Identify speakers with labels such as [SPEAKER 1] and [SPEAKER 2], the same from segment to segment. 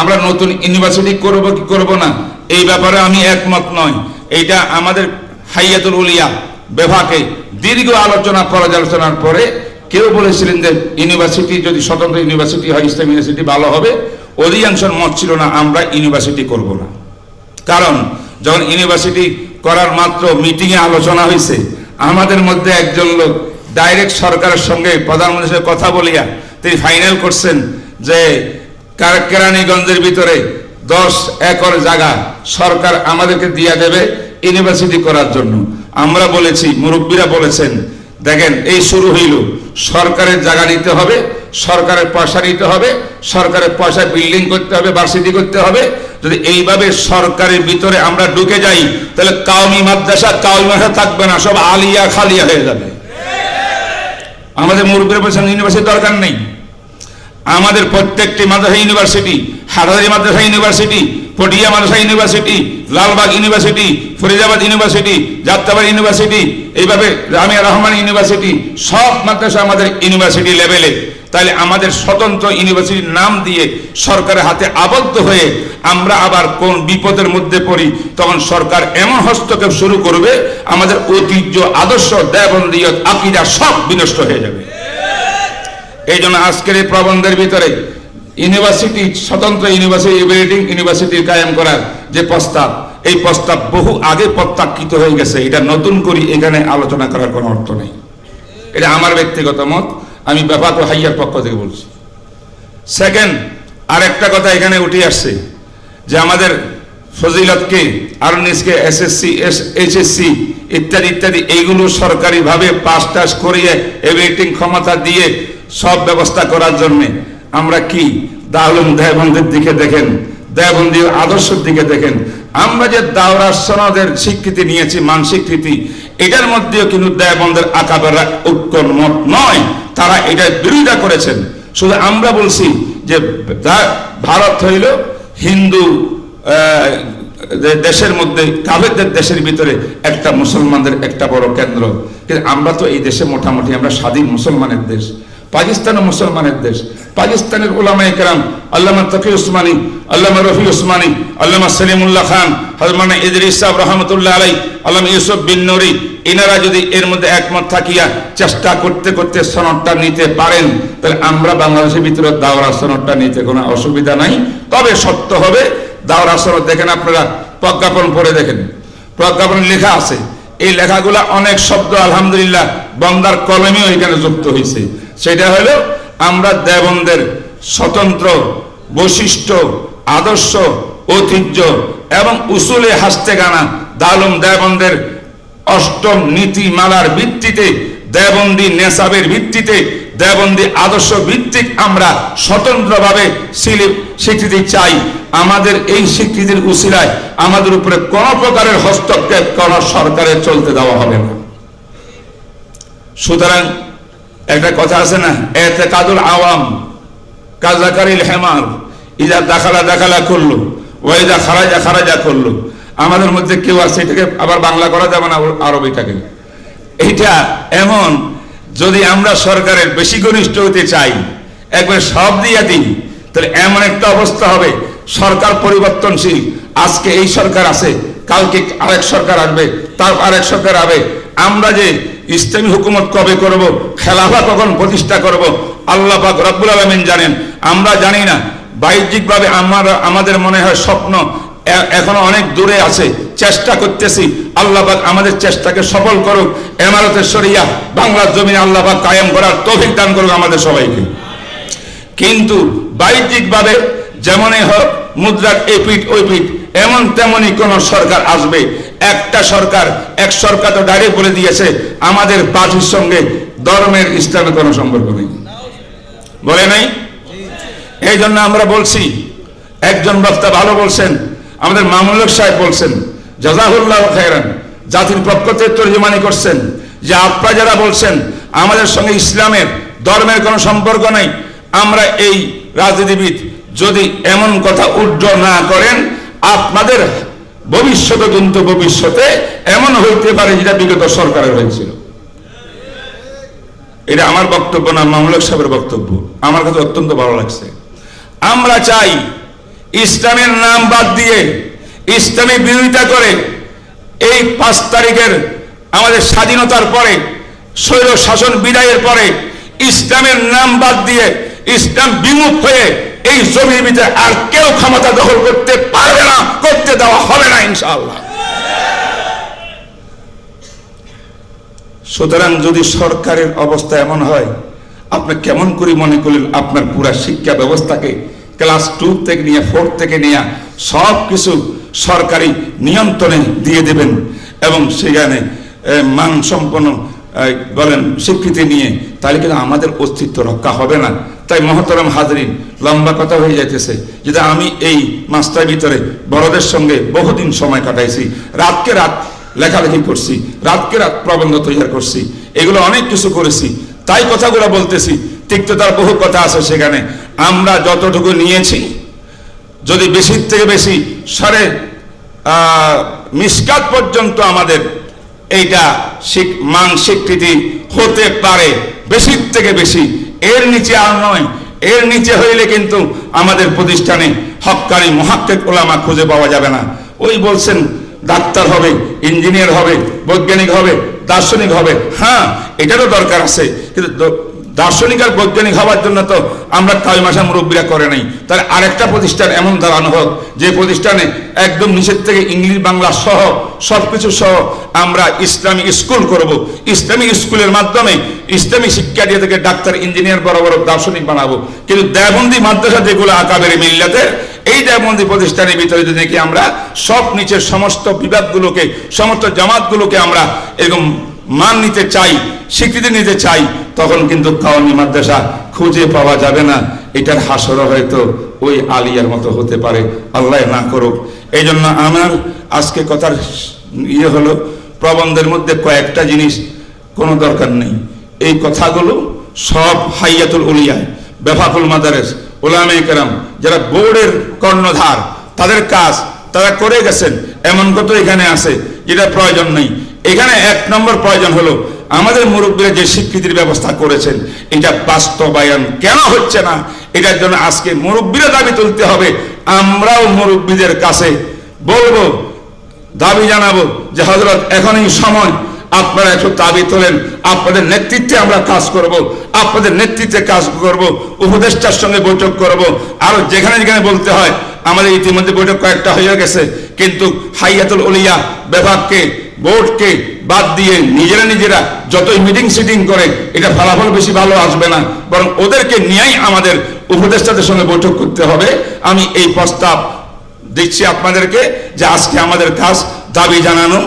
[SPEAKER 1] আমরা নতুন ইউনিভার্সিটি করব কি করব না? এই ব্যাপারে আমি একমত নয় এইটা আমাদের হাইয়াতুল উলিয়া বিভাগে দীর্ঘ আলোচনা, পর্যালোচনার পরে কেউ বলেছিলেন যে ইউনিভার্সিটি যদি স্বতন্ত্র ইউনিভার্সিটি হয়, ইসলাম ইউনিভার্সিটি ভালো হবে। অধিকাংশের মত ছিল না, আমরা ইউনিভার্সিটি করব না। কারণ যখন ইউনিভার্সিটি করার মাত্র মিটিংয়ে আলোচনা হয়েছে, আমাদের মধ্যে একজন লোক ডাইরেক্ট সরকারের সঙ্গে প্রধানমন্ত্রীর কথা বলিয়া তিনি ফাইনাল করছেন যে কেরানীগঞ্জের ভিতরে দশ একর জায়গা সরকার আমাদেরকে দিয়া দেবে ইউনিভার্সিটি করার জন্য। আমরা বলেছি, মুরব্বীরা বলেছেন, দেখেন এই শুরু হইল। সরকারের জায়গা নিতে হবে, সরকারের পয়সা নিতে হবে, সরকারের পয়সা বিল্ডিং করতে হবে ভার্সিটি করতে হবে। যদি এইভাবে সরকারের ভিতরে আমরা ঢুকে যাই, তাহলে কাউমি মাদ্রাসা কাউমি মাদ্রাসা থাকবে না, সব আলিয়া খালিয়া হয়ে যাবে। আমাদের মুরব্বীরা বলছেন ইউনিভার্সিটি দরকার নেই। আমাদের প্রত্যেকটি মাদ্রাসা ইউনিভার্সিটি, হাটহাজারি মাদ্রাসা ইউনিভার্সিটি, পটিয়া মাদ্রাসা university, Lalbag university, Faridabad university, Jatrabari university, এইভাবে রামিয়া রহমান ইউনিভার্সিটি, সব মাদ্রাসা আমাদের ইউনিভার্সিটি লেভেলে। তাহলে আমাদের স্বতন্ত্র ইউনিভার্সিটির নাম দিয়ে সরকারের হাতে আবদ্ধ হয়ে আমরা আবার কোন বিপদের মধ্যে পড়ি, তখন সরকার এমন হস্তক্ষেপ শুরু করবে, আমাদের ঐতিহ্য, আদর্শ, দেবন্দীয়ত, আকিদা সব বিনষ্ট হয়ে যাবে। এই জন্য আজকের এই প্রবন্ধের ভিতরে ইউনিভার্সিটি, স্বতন্ত্র ইউনিভার্সিটি ইভ্যালুয়েটিং ইউনিভার্সিটি কায়েম করার যে প্রস্তাব, এই প্রস্তাব বহু আগে প্রত্যাখ্যিত হয়ে গেছে। এটা নতুন করে এখানে আলোচনা করার কোনো অর্থ নেই। এটা আমার ব্যক্তিগত মত, আমি ব্যাপার হাইয়ার পক্ষ থেকে বলছি। সেকেন্ড, আরেকটা কথা এখানে উঠে আসছে, যে আমাদের ফজিলতকে আর আরনিসকে, এসএসসি, এস এইচএসসি ইত্যাদি ইত্যাদি, এইগুলো সরকারিভাবে পাস টাস করিয়ে এভিটিং ক্ষমতা দিয়ে সব ব্যবস্থা করার জন্য আমরা কি দাহলুম দেহবন্ধের দিকে দেখেন দেহবন্দির আদর্শের দিকে দেখেন। আমরা যে দাওরা সনদের স্বীকৃতি নিয়েছি মান স্বীকৃতি, এটার মধ্যেও কিন্তু দেহবন্ধের আকাবেরা উৎকল মত নয়, তারা এটার বিরোধিতা করেছেন। শুধু আমরা বলছি যে ভারত হইল হিন্দু দেশের মধ্যে কাবেরদের দেশের ভিতরে একটা মুসলমানদের একটা বড় কেন্দ্র। কিন্তু আমরা তো এই দেশে মোটামুটি আমরা স্বাধীন মুসলমানের দেশ, পাকিস্তানও মুসলমানের দেশ। পাকিস্তানের ওলামা একরাম আল্লামা তকি উসমানী, আল্লামা রফি উসমানী, আল্লামা সলিমুল্লাহ খান হজমানা ইদরিস সাহেব রহমতুল্লাহ আলাই আল্লামা ইউসুফ বিন নরি এনারা যদি এর মধ্যে একমত থাকিয়া চেষ্টা করতে করতে সনদটা নিতে পারেন, তাহলে আমরা বাংলাদেশের ভিতরে দাওরা সনদটা নিতে কোনো অসুবিধা নাই। তবে সত্য হবে দাওরা সনদ দেখেন আপনারা, প্রজ্ঞাপন পড়ে দেখেন। প্রজ্ঞাপন লেখা আছে, এই লেখাগুলা অনেক শব্দ, আলহামদুলিল্লাহ, বন্দার কলমেও এখানে যুক্ত হয়েছে সেটা হলো, আমরা দেবন্দের স্বতন্ত্র, বৈশিষ্ট্য, আদর্শ, ঐতিহ্য এবং উসুলে হাসতে গানা দালুম দেবন্দের অষ্টম নীতিমালার ভিত্তিতে, দেবন্দি নেশাবের ভিত্তিতে, দেবন্দি আদর্শ ভিত্তিক আমরা স্বতন্ত্রভাবে স্বীকৃতি চাই। আমাদের এই স্বীকৃতির উসিলায় আমাদের উপরে কোন প্রকারের হস্তক্ষেপ কোন সরকারের চলতে দেওয়া হবে না। সুতরাং একটা কথা আছে না এতে কাদুল আওয়াম কাজাকারিল হেমার, ইজা দাখালা দাখালা করল ওয়াইদা খারাজা খারাজা করল। আমাদের মধ্যে কেউ আছে এটাকে আবার বাংলা করা যাবে না আরবিটাকে। এইটা এমন, যদি আমরা সরকারের বেশি ঘনিষ্ঠ হতে চাই, একবার সব দিয়ে দিই, তাহলে এমন একটা অবস্থা হবে সরকার পরিবর্তনশীল। আজকে এই সরকার আছে, কালকে আরেক সরকার আসবে, তার আরেক সরকার আসবে আমরা যে ইসলামী হুকুমত কবে করব খেলাফা কখন প্রতিষ্ঠা করব, আল্লাহ পাক রব্বুল আলমিন জানেন। আমরা জানি না, বাহ্যিকভাবে আমার, আমাদের মনে হয় স্বপ্ন এখনও অনেক দূরে আছে, চেষ্টা করতেছি। আল্লাহ পাক আমাদের চেষ্টাকে সফল করুক। এমারতের সরিয়া বাংলার জমিনে আল্লাহ পাক কায়েম করার তৌফিক দান করুক আমাদের সবাইকে। কিন্তু বাহ্যিকভাবে যেমনই হোক, মুদ্রার এই পিঠ, ওই পিঠ, এমন তেমনই কোন সরকার আসবে। একটা সরকার, এক সরকার তো ডাইরেক্ট বলে দিয়েছে, আমাদের পার্টির সঙ্গে ধর্মের ইসলামের কোনো সম্পর্ক নেই। বলে নাই? এই জন্য আমরা বলছি, একজন বক্তা ভালো বলছেন, আমাদের মামুল্লক সাহেব বলছেন, জাজাহুল্লাহ খায়রান, জাতির পক্ষ থেকে তর্জমানি করছেন, যে আপনারা যারা বলছেন, আমাদের সঙ্গে ইসলামের, ধর্মের কোনো সম্পর্ক নাই, আমরা এই রাজনীতিবিদ যদি এমন কথা উড্ড না করেন, আপনাদের ভবিষ্যতে কিন্তু ভবিষ্যতে এমন হইতে পারে যেটা বিগত সরকারের হয়েছিল। এটা আমার বক্তব্য না মামলক সাহেবের বক্তব্য। আমার কাছে অত্যন্ত ভালো লাগছে। আমরা চাই ইসলামের নাম বাদ দিয়ে ইসলামের বিরোধিতা করে এই পাঁচ তারিখের আমাদের স্বাধীনতার পরে স্বৈর শাসন বিদায়ের পরে ইসলামের নাম বাদ দিয়ে ইসলাম বিমুখ হয়ে এই জমির ভিতরে আর কেউ ক্ষমতা দখল করতে পারবে না, করতে দেওয়া হবে না ইনশাআল্লাহ। সুতরাং যদি সরকারের অবস্থা এমন হয়, আপনি কেমন করে মনে করলেন আপনার পুরা শিক্ষা ব্যবস্থাকে, ক্লাস টু থেকে নিয়ে, ফোর থেকে নিয়ে সব কিছু সরকারি নিয়ন্ত্রণে দিয়ে দেবেন এবং সেখানে মানসম্পন্ন বলেন স্বীকৃতি নিয়ে তাহলে কিন্তু আমাদের অস্তিত্ব রক্ষা হবে না। তাই মহতরম হাজরিন লম্বা কথা হয়ে যাইতেছে যেটা আমি এই মাসটার ভিতরে বড়দের সঙ্গে বহুদিন সময় কাটাইছি রাতকে রাত লেখালেখি করছি রাতকে রাত প্রবন্ধ তৈরি করছি এগুলো অনেক কিছু করেছি তাই কথাগুলো বলতেছি তিক্ততার বহু কথা আছে সেখানে। আমরা যতটুকু নিয়েছি যদি বেশির থেকে বেশি আহ, মিসকাত পর্যন্ত আমাদের এইটা মান স্বীকৃতি হতে পারে বেশির থেকে বেশি। এর নিচে আর নয়। এর নিচে হইলে কিন্তু আমাদের প্রতিষ্ঠানে হকানি মহাক্কেক ওলামা খুঁজে পাওয়া যাবে না। ওই বলছেন, ডাক্তার হবে, ইঞ্জিনিয়ার হবে, বৈজ্ঞানিক হবে, দার্শনিক হবে। হ্যাঁ এটারও দরকার আছে। কিন্তু দার্শনিক আর বৈজ্ঞানিক হওয়ার জন্য তো আমরা কাল মাসা মুরব্বীরা করে নাই। তাহলে আরেকটা প্রতিষ্ঠান এমন দাঁড়ানো হোক, যে প্রতিষ্ঠানে একদম নিচের থেকে ইংলিশ, বাংলা সহ সবকিছু সহ আমরা ইসলামী স্কুল করব। ইসলামী স্কুলের মাধ্যমে ইসলামী শিক্ষা দিয়ে থেকে ডাক্তার, ইঞ্জিনিয়ার, বড় বড় দার্শনিক বানাবো। কিন্তু দেবন্দি মাদ্রাসা যেগুলো আকাবের মিল্লাতের এই দেবন্দি প্রতিষ্ঠানের ভিতরে যদি দেখি আমরা সব নিচের সমস্ত বিভাগগুলোকে, সমস্ত জামাতগুলোকে আমরা এরকম মান নিতে চাই, স্বীকৃতি নিতে চাই, তখন কিন্তু কাওয়ানি মাদ্রাসা খুঁজে পাওয়া যাবে না। এটার হাসরও হয়তো ওই আলিয়ার মতো হতে পারে। আল্লাহ না করুক। এই জন্য আমার আজকে কথার ইয়ে হলো, প্রবন্ধের মধ্যে কয়েকটা জিনিস কোনো দরকার নেই। এই কথাগুলো সব হাইয়াতুল উলিয়ায়, বেফাকুল মাদারেস ওলামে কেরাম, যারা বোর্ডের কর্ণধার, তাদের কাজ, তারা করে গেছেন। এমন কত এখানে আছে, যেটা প্রয়োজন নেই। এখানে এক নম্বর প্রয়োজন হলো, আমাদের মুরব্বীরা যে স্বীকৃতির ব্যবস্থা করেছেন, এটা বাস্তবায়ন কেন হচ্ছে না? এটার জন্য আজকে মুরব্বীরা দাবি তুলতে হবে। আমরাও মুরব্বীদের কাছে বলব, দাবি জানাব যে হজরত এখনই সময়। আপনারা একটু দাবি তোলেন। আপনাদের নেতৃত্বে আমরা কাজ করব। আপনাদের নেতৃত্বে কাজ করব। উপদেষ্টার সঙ্গে বৈঠক করব। আরও যেখানে যেখানে বলতে হয়, আমাদের ইতিমধ্যে বৈঠক কয়েকটা হয়ে গেছে। কিন্তু হাইয়াতুল উলিয়া বিভাগকে বোর্ডকে বাদ দিয়ে নিজেরা নিজেরা যতই মিটিং সিটিং করে, এটা ফলাফল বেশি ভালো আসবে না। বরং ওদেরকে নিয়েই আমাদের উপদেষ্টাদের সঙ্গে বৈঠক করতে হবে। আমি এই প্রস্তাব দিচ্ছি আপনাদেরকে যে আজকে আমাদের কাজ দাবি জানানো,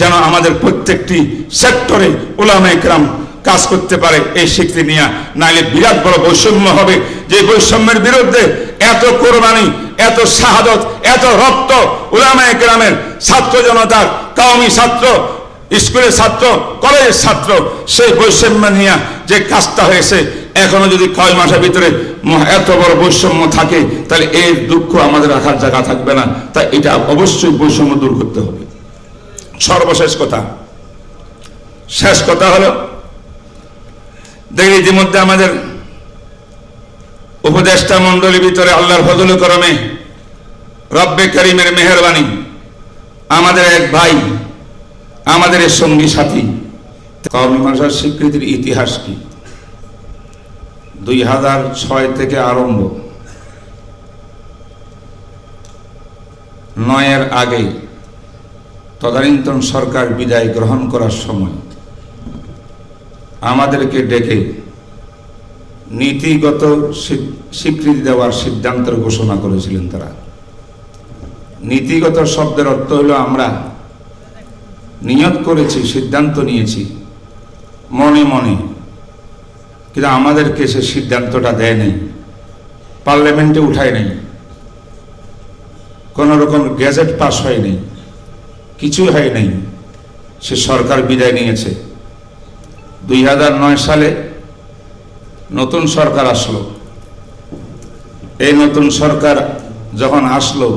[SPEAKER 1] যেন আমাদের প্রত্যেকটি সেক্টরে ওলামা একরাম কাজ করতে পারে এই স্বীকৃতি নিয়ে। নাইলে বিরাট বড় বৈষম্য হবে। যে বৈষম্যের বিরুদ্ধে এত কোরবানি এত শাহাদত, এত রক্ত ওলামা একরামের ছাত্র জনতার কাউমি ছাত্র, স্কুলের ছাত্র, কলেজের ছাত্র, সেই বৈষম্য নিয়ে যে কাজটা হয়েছে, এখনও যদি কয় মাসের ভিতরে এত বড় বৈষম্য থাকে, তাহলে এর দুঃখ আমাদের রাখার জায়গা থাকবে না। তাই এটা অবশ্যই বৈষম্য দূর করতে হবে। সর্বশেষ কথা। শেষ কথা হলো দেখি ইতিমধ্যে আমাদের উপদেষ্টা মণ্ডলীর ভিতরে আল্লাহর ফজল করমে। রব্বে করিমের মেহরবানি। আমাদের এক ভাই, আমাদের সঙ্গী সাথী। কওমি স্বীকৃতির ইতিহাস কি? দুই হাজার ছয় থেকে আরম্ভ। নয়ের আগে তদানীন্তন সরকার বিদায় গ্রহণ করার সময় আমাদেরকে ডেকে নীতিগত স্বীকৃতি দেওয়ার সিদ্ধান্তের ঘোষণা করেছিলেন তারা। নীতিগত শব্দের অর্থ হলো আমরা নিয়ত করেছি, সিদ্ধান্ত নিয়েছি, মনে মনে। কিন্তু আমাদেরকে সে সিদ্ধান্তটা দেয় নেই, পার্লামেন্টে উঠায় নেই, কোনো রকম গ্যাজেট পাস হয়নি কিছু হয় নাই। সে সরকার বিদায় নিয়েছে। দুই হাজার নয় সালে নতুন সরকার আসলো। এই নতুন সরকার যখন আসলো,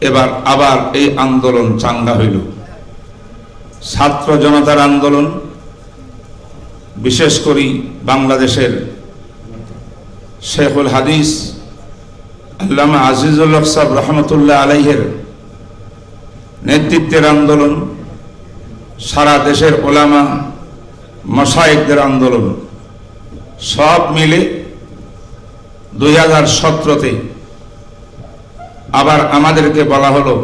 [SPEAKER 1] এবার আবার এই আন্দোলন চাঙ্গা হইল। ছাত্র জনতার আন্দোলন, বিশেষ করি বাংলাদেশের শেখুল হাদিস, আল্লামা আজিজুল্লাহ সাহেব রহমতুল্লাহ আলাইহের নেতৃত্বের আন্দোলন, সারা দেশের ওলামা মশায়েকদের আন্দোলন। সব মিলে দুই হাজার সতেরোতে আবার আমাদেরকে বলা হলো,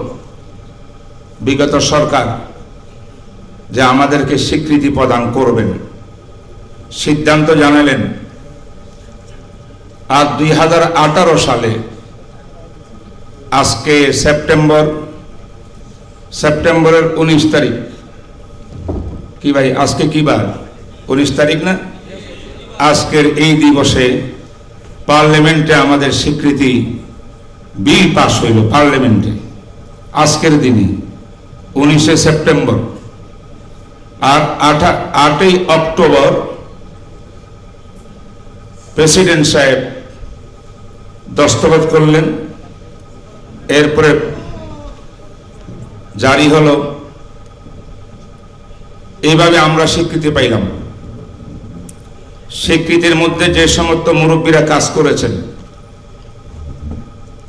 [SPEAKER 1] বিগত সরকার যে আমাদেরকে স্বীকৃতি প্রদান করবেন। সিদ্ধান্ত জানালেন আর দুই হাজার আঠারো সালে, আজকে সেপ্টেম্বর, সেপ্টেম্বরের উনিশ তারিখ। কি ভাই, আজকে কি বার? উনিশ তারিখ না? আজকের এই দিবসে পার্লামেন্টে আমাদের স্বীকৃতি বিল পাস হইল পার্লামেন্টে। আজকের দিনে, উনিশে সেপ্টেম্বর আর আঠা, আটই অক্টোবর প্রেসিডেন্ট সাহেব দস্তখত করলেন। এরপরে জারি হলো। এইভাবে আমরা স্বীকৃতি পাইলাম। স্বীকৃতির মধ্যে যে সমস্ত মুরব্বীরা কাজ করেছেন।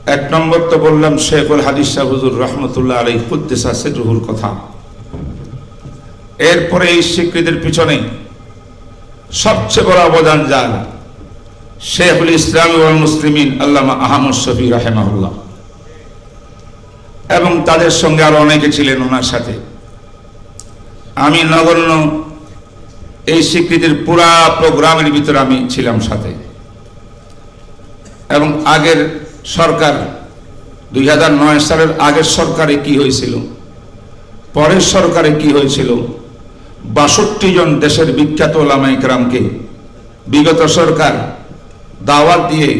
[SPEAKER 1] এক নম্বর তো বললাম শেখুল হাদিস শাহ হুজুর রহমতুল্লাহ আলী কুদ্দেসা সেটুহুর কথা। এরপরে এই স্বীকৃতির পিছনে সবচেয়ে বড় অবদান যার, শেখুল ইসলাম ওয়াল মুসলিমিন আল্লামা আহমদ শফি রাহেমাহুল্লাহ। এবং তাদের সঙ্গে আরও অনেকে ছিলেন ওনার সাথে। আমি নগণ্য এই স্বীকৃতির পুরা প্রোগ্রামের ভিতরে আমি ছিলাম সাথে। এবং আগের সরকার, দুই হাজার নয় সালের আগের সরকারে কি হয়েছিল, পরের সরকারে কি হয়েছিল, বাষট্টি জন দেশের বিখ্যাত ওলামাইকরামকে বিগত সরকার দাওয়াত দিয়ে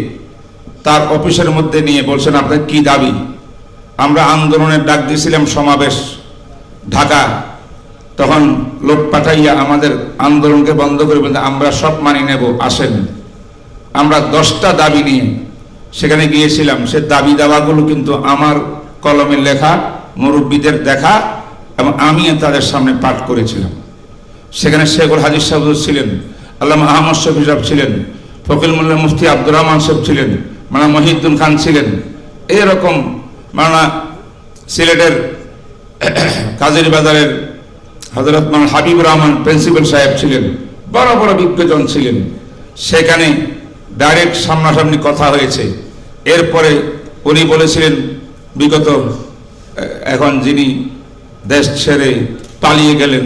[SPEAKER 1] তার অফিসের মধ্যে নিয়ে বলছেন, আপনার কি দাবি? আমরা আন্দোলনের ডাক দিয়েছিলাম সমাবেশ, ঢাকা। তখন লোক পাঠাইয়া আমাদের আন্দোলনকে বন্ধ করে বলতে আমরা সব মানি নেব, আসেন। আমরা দশটা দাবি নিয়ে সেখানে গিয়েছিলাম। সে দাবি দাওয়াগুলো কিন্তু আমার কলমে লেখা, মুরব্বীদের দেখা এবং আমি তাদের সামনে পাঠ করেছিলাম। সেখানে শেখুল হাজির সাহেব ছিলেন আল্লাহ আহমদ শফি সাহেব ছিলেন ফকিল মোল্লা মুফতি আব্দুর রহমান সাহেব ছিলেন মানা মহিউদ্দিন খান ছিলেন। এরকম মানা সিলেটের কাজের বাজারের হজরত মান হাবিব রহমান প্রিন্সিপাল সাহেব ছিলেন, বড় বড় বিজ্ঞজন ছিলেন। সেখানে ডাইরেক্ট সামনাসামনি কথা হয়েছে। এরপরে উনি বলেছিলেন, বিগত এখন যিনি দেশ ছেড়ে পালিয়ে গেলেন,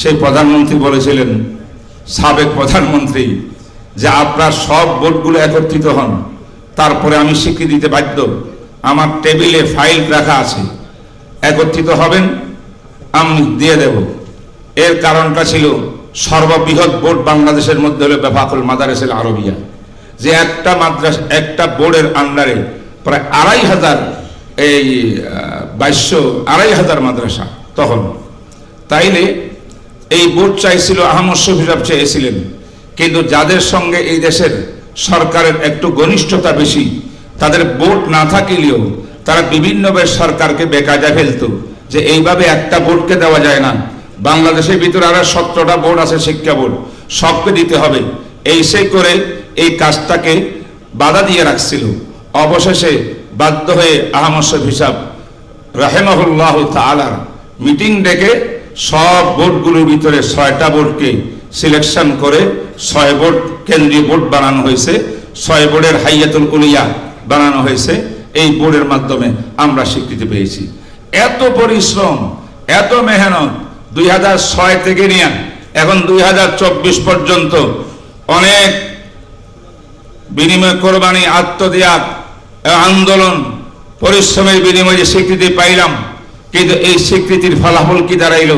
[SPEAKER 1] সেই প্রধানমন্ত্রী বলেছিলেন, সাবেক প্রধানমন্ত্রী, যে আপনার সব ভোটগুলো একত্রিত হন, তারপরে আমি স্বীকৃতি দিতে বাধ্য। আমার টেবিলে ফাইল রাখা আছে। একত্রিত হবেন, আমি দিয়ে দেব। এর কারণটা ছিল সর্ববৃহৎ বোর্ড বাংলাদেশের মধ্যে হলো বেফাকুল মাদারেসের আরবিয়া। যে একটা মাদ্রাস, একটা বোর্ডের আন্ডারে প্রায় আড়াই হাজার এই বাইশশো আড়াই হাজার মাদ্রাসা তখন। তাইলে এই বোর্ড চাইছিল, আহমদ শফি সাহেব চেয়েছিলেন, কিন্তু যাদের সঙ্গে এই দেশের সরকারের একটু ঘনিষ্ঠতা বেশি, তাদের বোর্ড না থাকিলেও তারা বিভিন্নভাবে সরকারকে বেকাজা ফেলতো, যে এইভাবে একটা বোর্ডকে দেওয়া যায় না। বাংলাদেশের ভিতরে আরও সতেরোটা বোর্ড আছে, শিক্ষা বোর্ড। সবকে দিতে হবে। এই সেই করে এই কাজটাকে বাধা দিয়ে রাখছিল। অবশেষে বাধ্য হয়ে আহমদ শফ হিসাব রাহেমাহুল্লাহ তালার মিটিং ডেকে সব বোর্ডগুলোর ভিতরে ছয়টা বোর্ডকে সিলেকশন করে ছয় বোর্ড, কেন্দ্রীয় বোর্ড বানানো হয়েছে। ছয় বোর্ডের হাইয়াতুল উলিয়া বানানো হয়েছে। এই বোর্ডের মাধ্যমে আমরা স্বীকৃতি পেয়েছি। এত পরিশ্রম, এত মেহনত দুই ছয় থেকে নিয়ে এখন দুই হাজার চব্বিশ পর্যন্ত অনেক বিনিময় কোরবানি আত্মত্যাগ আন্দোলন, পরিশ্রমের বিনিময়ে স্বীকৃতি পাইলাম। কিন্তু এই স্বীকৃতির ফলাফল কি দাঁড়াইল?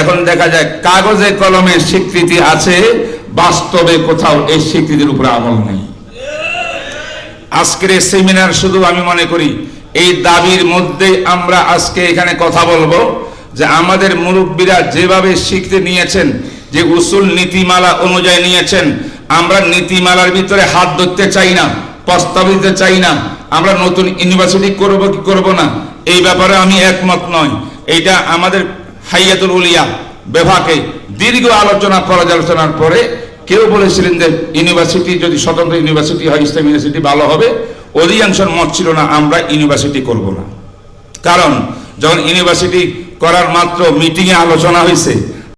[SPEAKER 1] এখন দেখা যায় কাগজে কলমে স্বীকৃতি আছে, বাস্তবে কোথাও এই স্বীকৃতির উপরে আমল নেই। আজকের সেমিনার শুধু আমি মনে করি, এই দাবির মধ্যে আমরা আজকে এখানে কথা বলব। যে আমাদের মুরব্বীরা যেভাবে শিখতে নিয়েছেন, যে উসুল নীতিমালা অনুযায়ী নিয়েছেন, আমরা নীতিমালার ভিতরে হাত ধরতে চাই না, প্রস্তাব দিতে চাই না, আমরা নতুন ইউনিভার্সিটি করব কি করব না, এই ব্যাপারে আমি একমত নয় এইটা আমাদের হাইয়াতুল উলিয়া বিভাগে দীর্ঘ আলোচনা, পর্যালোচনার পরে কেউ বলেছিলেন যে ইউনিভার্সিটি যদি স্বতন্ত্র ইউনিভার্সিটি হয়, ইসলাম ইউনিভার্সিটি ভালো হবে অধিকাংশের মত ছিল না, আমরা ইউনিভার্সিটি করব না। কারণ যখন ইউনিভার্সিটি করার মাত্র মিটিংয়ে আলোচনা হয়েছে